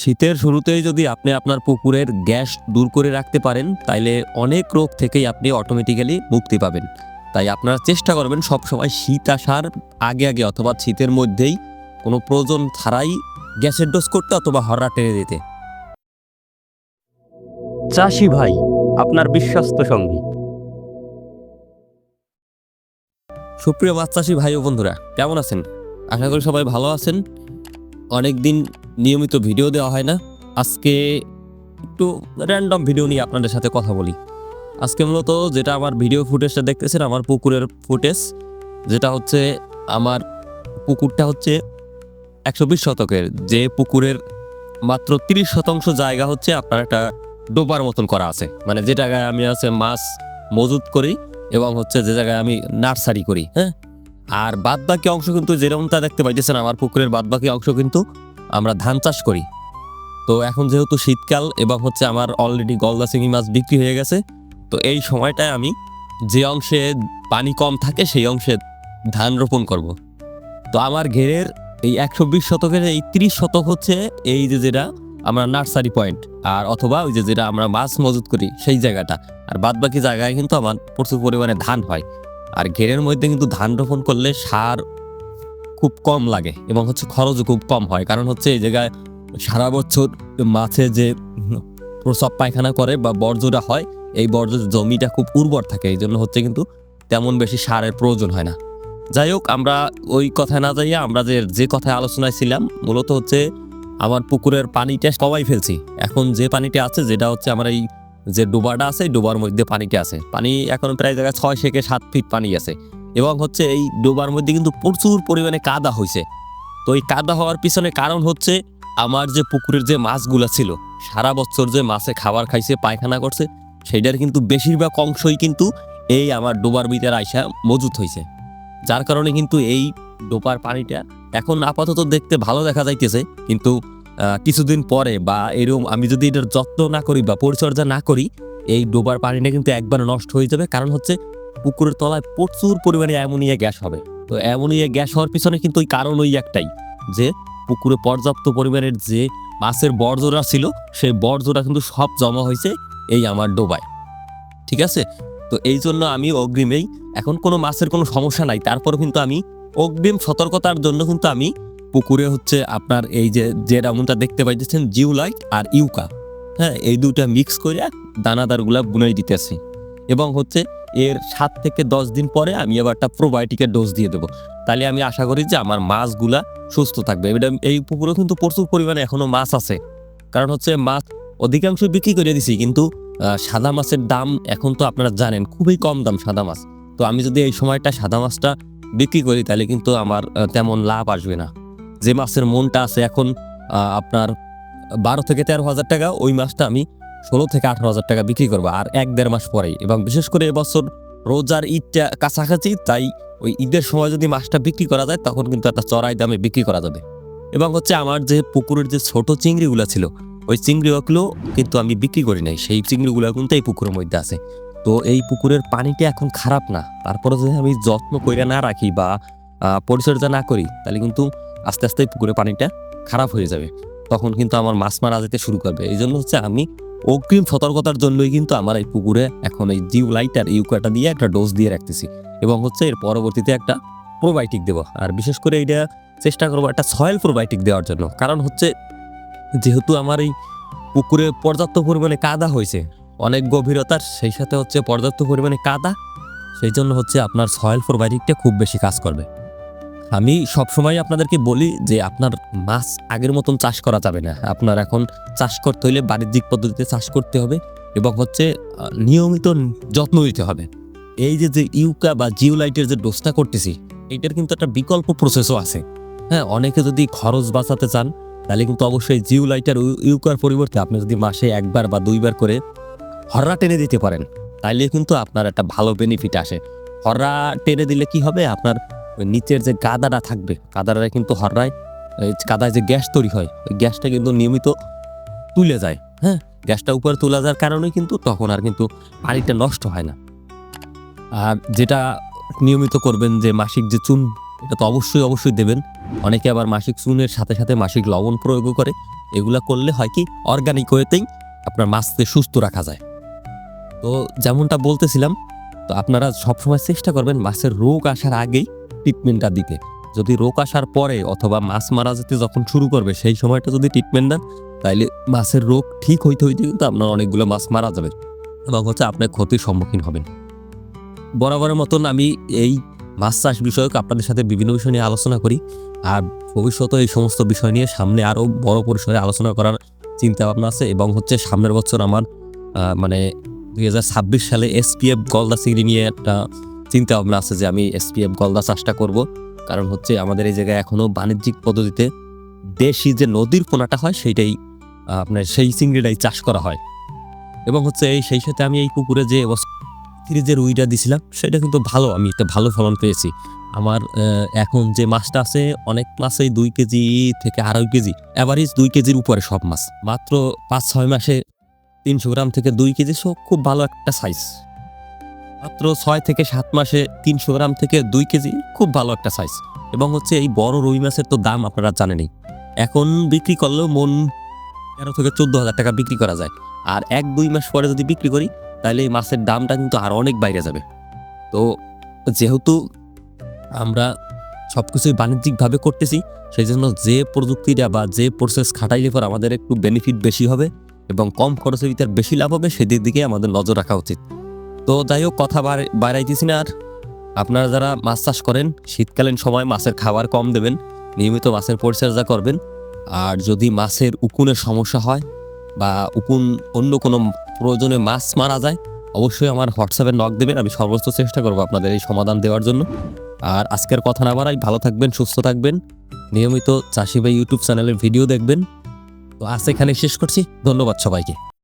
শীতের শুরুতেই যদি আপনি আপনার পুকুরের গ্যাস দূর করে রাখতে পারেন, তাইলে অনেক রোগ থেকেই আপনি অটোমেটিক্যালি মুক্তি পাবেন। তাই আপনারা চেষ্টা করবেন সবসময় শীত আসার আগে আগে অথবা শীতের মধ্যেই কোনো প্রয়োজন ছাড়াই গ্যাসের ডোজ করতে অথবা হররা টেনে দিতে। চাষি ভাই, আপনার বিশ্বস্ত সঙ্গী। সুপ্রিয় মাছ চাষি ভাই ও বন্ধুরা, কেমন আছেন? আশা করি সবাই ভালো আছেন। অনেক দিন নিয়মিত ভিডিও দেওয়া হয় না। আজকে একটু র্যান্ডম ভিডিও নিয়ে আপনাদের সাথে কথা বলি। আজকে মূলত যেটা আমার ভিডিও ফুটেজটা দেখতেছেন, আমার পুকুরের ফুটেজ যেটা হচ্ছে আমার পুকুরটা হচ্ছে একশো বিশ শতকের। যে পুকুরের মাত্র তিরিশ শতাংশ জায়গা হচ্ছে আপনার একটা ডোবার মতন করা আছে। মানে যে জায়গায় আমি আছে মাছ মজুত করি এবং হচ্ছে যে জায়গায় আমি নার্সারি করি হ্যাঁ? আর বাদ বাকি অংশ কিন্তু যেরকমটা দেখতে পাইতেছেন, আমার পুকুরের বাদ বাকি অংশ কিন্তু আমরা ধান চাষ করি। তো এখন যেহেতু শীতকাল এবং হচ্ছে আমার অলরেডি গলদা চিংড়ি মাছ বিক্রি হয়ে গেছে। তো এই সময়টায় আমি যে অংশে পানি কম থাকে, সেই অংশে ধান রোপণ করব। তো আমার ঘেরের এই একশো বিশ শতকের এই তিরিশ শতক হচ্ছে এই যে যেটা আমরা নার্সারি পয়েন্ট, আর অথবা ওই যে যেটা আমরা মাছ মজুত করি, সেই জায়গাটা। আর বাদ বাকি জায়গায় কিন্তু আমার প্রচুর পরিমাণে ধান হয়। আর ঘেরের মধ্যে কিন্তু ধান রোপণ করলে সার খুব কম লাগে এবং হচ্ছে খরচও খুব কম হয়। কারণ হচ্ছে এই জায়গায় সারা বছর মাছে যে প্রসব পায়খানা করে বা বর্জ্যটা হয়, এই বর্জ্য জমিটা খুব উর্বর থাকে। এই জন্য হচ্ছে কিন্তু তেমন বেশি সারের প্রয়োজন হয় না। যাই হোক, আমরা ওই কথায় না যাইয়া আমরা যে যে কথায় আলোচনায় ছিলাম, মূলত হচ্ছে আমার পুকুরের পানিটা সবাই ফেলছি। এখন যে পানিটা আছে, যেটা হচ্ছে আমার এই যে ডোবাটা আছে ডোবার মধ্যে পানিটা আছে। পানি এখন প্রায় জায়গায় ছয় থেকে সাত ফিট পানি আছে। এবং হচ্ছে এই ডোবার মধ্যে কিন্তু প্রচুর পরিমাণে কাদা হয়েছে তো এই কাদা হওয়ার পিছনে কারণ হচ্ছে আমার যে পুকুরের যে মাছগুলো ছিল, সারা বছর যে মাছে খাবার খাইছে, পায়খানা করছে, সেইটার কিন্তু বেশিরভাগ অংশই কিন্তু এই আমার ডোবার ভিতরে আইসা মজুত হয়েছে যার কারণে কিন্তু এই ডোবার পানিটা এখন আপাতত দেখতে ভালো দেখা যাইতেছে, কিন্তু কিছুদিন পরে বা এরকম আমি যদি এটার যত্ন না করি বা পরিচর্যা না করি, এই ডোবার পানিটা কিন্তু একবার নষ্ট হয়ে যাবে। কারণ হচ্ছে পুকুরের তলায় প্রচুর পরিমাণে অ্যামোনিয়া গ্যাস হবে। তো অ্যামোনিয়া গ্যাস হওয়ার পিছনে কিন্তু ওই কারণ ওই একটাই, যে পুকুরে পর্যাপ্ত পরিমাণের যে মাছের বর্জ্যরা ছিল, সেই বর্জ্যরা কিন্তু সব জমা হয়েছে এই আমার ডোবায়। ঠিক আছে? তো এই জন্য আমি অগ্রিমেই, এখন কোনো মাছের কোনো সমস্যা নাই তারপর কিন্তু আমি অগ্রিম সতর্কতার জন্য কিন্তু আমি পুকুরে হচ্ছে আপনার এই যে যে রামুনটা দেখতে পাইতেছেন, জিউলাইট আর ইউকা। হ্যাঁ এই দুটা মিক্স করে দানাদারগুলা বুনাই দিতেছি। এবং হচ্ছে এর সাত থেকে দশ দিন পরে আমি আবার একটা প্রোবায়োটিকের ডোজ দিয়ে দেবো। তাহলে আমি আশা করি যে আমার মাছগুলা সুস্থ থাকবে। এটা এই পুকুরে কিন্তু প্রচুর পরিমাণে এখনও মাছ আছে। কারণ হচ্ছে মাছ অধিকাংশ বিক্রি করে দিছি, কিন্তু সাদা মাছের দাম এখন তো আপনারা জানেন, খুবই কম দাম সাদা মাছ। তো আমি যদি এই সময়টা সাদা মাছটা বিক্রি করি, তাহলে কিন্তু আমার তেমন লাভ আসবে না। যে মাছের মনটা আছে এখন আপনার বারো থেকে তেরো হাজার টাকা, ওই মাছটা আমি ষোলো থেকে আঠারো হাজার টাকা বিক্রি করব, আর এক দেড় মাস পরেই। এবং বিশেষ করে এবছর রোজার ঈদটা কাছাকাছি, তাই ওই ঈদের সময় যদি মাছটা বিক্রি করা যায়, তখন কিন্তু একটা চড়াই দামে বিক্রি করা যাবে। এবং হচ্ছে আমার যে পুকুরের যে ছোট চিংড়িগুলো ছিল, ওই চিংড়িগুলো কিন্তু আমি বিক্রি করি নাই। সেই চিংড়িগুলো কিন্তু এই পুকুরের মধ্যে আছে। তো এই পুকুরের পানিটা এখন খারাপ না। তারপরে যদি আমি যত্ন করে না রাখি বা পরিচর্যা না করি, তাহলে কিন্তু আস্তে আস্তে পুকুরের পানিটা খারাপ হয়ে যাবে। তখন কিন্তু আমার মাছ মারা যেতে শুরু করবে। এই জন্য হচ্ছে আমি অগ্রিম সতর্কতার জন্যই কিন্তু আমার এই পুকুরে এখন এই জিউ লাইট আর দিয়ে একটা ডোজ দিয়ে রাখতেছি এবং হচ্ছে এর পরবর্তীতে একটা প্রোবায়োটিক দেবো। আর বিশেষ করে এইটা চেষ্টা করব একটা সয়েল প্রোবায়োটিক দেওয়ার জন্য। কারণ হচ্ছে যেহেতু আমার এই পুকুরে পর্যাপ্ত পরিমাণে কাদা হয়েছে, অনেক গভীরতার, সেই সাথে হচ্ছে পর্যাপ্ত পরিমাণে কাদা, সেই জন্য হচ্ছে আপনার সয়েল প্রোবায়োটিকটা খুব বেশি কাজ করবে। আমি সবসময় আপনাদেরকে বলি যে আপনার মাছ আগের মতন চাষ করা যাবে না। আপনার এখন চাষ করতে হলে বাণিজ্যিক পদ্ধতিতে চাষ করতে হবে এবং হচ্ছে নিয়মিত যত্ন নিতে হবে। এই যে যে ইউকা বা জিওলাইটের যে ডোজটা করতেছি এইটার কিন্তু একটা বিকল্প প্রসেসও আছে। হ্যাঁ অনেকে যদি খরচ বাঁচাতে চান, তাহলে কিন্তু অবশ্যই জিওলাইটার ইউকার পরিবর্তে আপনি যদি মাসে একবার বা দুইবার করে হররা টেনে দিতে পারেন, তাইলে কিন্তু আপনার একটা ভালো বেনিফিট আসে। হররা টেনে দিলে কি হবে? আপনার ওই নিচের যে কাদাটা থাকবে কাদাটা কিন্তু হররায় কাদায় যে গ্যাস তৈরি হয়, ওই গ্যাসটা কিন্তু নিয়মিত তুলে যায় হ্যাঁ? গ্যাসটা উপরে তোলা যাওয়ার কারণে কিন্তু তখন আর কিন্তু পানিটা নষ্ট হয় না। আর যেটা নিয়মিত করবেন যে মাসিক যে চুন, এটা তো অবশ্যই অবশ্যই দেবেন। অনেকে আবার মাসিক চুনের সাথে সাথে মাসিক লবণ প্রয়োগও করে। এগুলা করলে হয় কি অর্গানিক ওয়েতেই আপনার মাছকে সুস্থ রাখা যায়। তো যেমনটা বলতেছিলাম, তো আপনারা সবসময় চেষ্টা করবেন মাছের রোগ আসার আগেই ট্রিটমেন্টটা দিতে। যদি রোগ আসার পরে অথবা মাছ মারা যেতে যখন শুরু করবে, সেই সময়টা যদি ট্রিটমেন্ট দেন, তাইলে মাছের রোগ ঠিক হইতে হইতে কিন্তু আপনার অনেকগুলো মাছ মারা যাবে এবং হচ্ছে আপনার ক্ষতির সম্মুখীন হবেন। বরাবরের মতন আমি এই মাছ চাষ বিষয়ক আপনাদের সাথে বিভিন্ন বিষয় নিয়ে আলোচনা করি। আর ভবিষ্যতে এই সমস্ত বিষয় নিয়ে সামনে আরও বড় পরিসরে আলোচনা করার চিন্তা ভাবনা আছে এবং হচ্ছে সামনের বছর আমার মানে দু হাজার ছাব্বিশ সালে এসপিএফ গলদা চিংড়ি নিয়ে একটা চিন্তা ভাবনা আছে যে আমি এসপিএফ গলদা চাষটা করব। কারণ হচ্ছে আমাদের এই জায়গায় এখনও বাণিজ্যিক পদ্ধতিতে দেশি যে নদীর পোনাটা হয়, সেইটাই আপনার সেই চিংড়িটাই চাষ করা হয়। এবং হচ্ছে এই সেই সাথে আমি এই পুকুরে যে এবছর যে রুইটা দিছিলাম, সেটা কিন্তু ভালো, আমি একটা ভালো ফলন পেয়েছি। আমার এখন যে মাছটা আছে, অনেক মাছেই দুই কেজি থেকে আড়াই কেজি অ্যাভারেজ দুই কেজির উপরে সব মাছ। মাত্র পাঁচ ছয় মাসে তিনশো গ্রাম থেকে দুই কেজি সো খুব ভালো একটা সাইজ মাত্র ছয় থেকে সাত মাসে তিনশো গ্রাম থেকে দুই কেজি খুব ভালো একটা সাইজ এবং হচ্ছে এই বড় রুই মাছের তো দাম আপনারা জানেনই। এখন বিক্রি করলেও মন তেরো থেকে চোদ্দ হাজার টাকা বিক্রি করা যায়। আর এক দুই মাস পরে যদি বিক্রি করি, তাহলে এই মাছের দামটা কিন্তু আরও অনেক বাইরে যাবে। তো যেহেতু আমরা সব কিছুই বাণিজ্যিকভাবে করতেছি সেই জন্য যে প্রযুক্তিটা বা যে প্রসেস খাটাইলে পর আমাদের একটু বেনিফিট বেশি হবে এবং কম খরচের ভিতর বেশি লাভ হবে, সেদিক দিকে আমাদের নজর রাখা উচিত। তো যাই হোক, কথা বাড়- বাড়াইতেছি না আর। আপনারা যারা মাছ চাষ করেন, শীতকালীন সময় মাছের খাবার কম দেবেন, নিয়মিত মাছের পরিচর্যা করবেন। আর যদি মাছের উকুনের সমস্যা হয় বা উকুন অন্য কোনো প্রয়োজনে মাছ মারা যায়, অবশ্যই আমার হোয়াটসঅ্যাপে নক দেবেন, আমি সর্বোচ্চ চেষ্টা করব আপনাদের এই সমাধান দেওয়ার জন্য। আর আজকের কথা না বাড়াই, ভালো থাকবেন, সুস্থ থাকবেন। নিয়মিত চাষি ভাই ইউটিউব চ্যানেলের ভিডিও দেখবেন। তো আজ এখানে শেষ করছি, ধন্যবাদ সবাইকে।